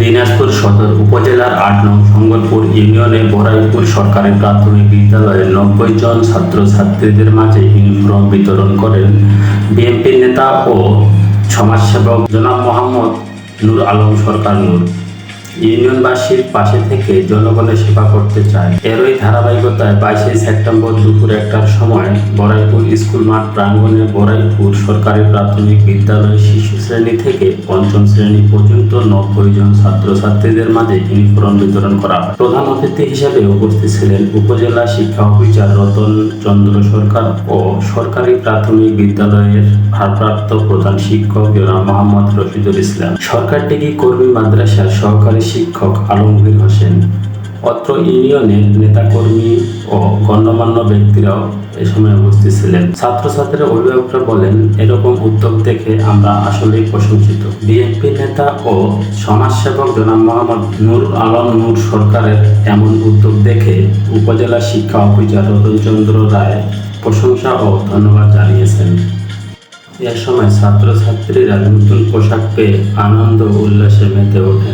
দিনাজপুর সদর উপজেলার আট নং সঙ্গলপুর ইউনিয়নে বরাইপুর সরকারি প্রাথমিক বিদ্যালয়ের নব্বই জন ছাত্রছাত্রীদের মাঝে ইউনিফর্ম বিতরণ করেন বিএনপি নেতা ও সমাজসেবক জনাব মোহাম্মদ নূর আলম সরকার নূর। ইউনিয়নবাসীর পাশে থেকে জনগণের সেবা করতে চায়। এরই ধারাবাহিকতায় বাইশে সেপ্টেম্বর দুপুর একটার সময় বরাইপুর স্কুল মাঠ প্রাঙ্গণে বরাইপুর সরকারি প্রাথমিক বিদ্যালয়ের শিশু শ্রেণি থেকে পঞ্চম শ্রেণি পর্যন্ত নব্বই জন ছাত্রছাত্রীদের মাঝে ইউনিফর্ম বিতরণ করা হয়। প্রধান অতিথি হিসেবে উপস্থিত ছিলেন উপজেলা শিক্ষা অফিসার রতন চন্দ্র সরকার ও সরকারি প্রাথমিক বিদ্যালয়ের ভারপ্রাপ্ত প্রধান শিক্ষক মোহাম্মদ রশিদুল ইসলাম। সরকার ডিগ্রি কর্মী মাদ্রাসার সহকারী শিক্ষক আলমগীর হোসেন। অত্র ইউনিয়নের নেতাকর্মী ও গণ্যমান্য ব্যক্তিরাও এ সময় উপস্থিত ছিলেন। ছাত্রছাত্রীরা অভিভাবকরা বলেন, এরকম উদ্যোগ দেখে আমরা আসলেই প্রশংসিত। বিএনপি নেতা ও সমাজসেবক জনাব মোহাম্মদ নূর আলম নূর সরকারের এমন উদ্যোগ দেখে উপজেলা শিক্ষা অফিসার রতনচন্দ্র রায় প্রশংসা ও ধন্যবাদ জানিয়েছেন। এ সময় ছাত্রছাত্রীরা নতুন পোশাক পেয়ে আনন্দ উল্লাসে মেতে ওঠেন।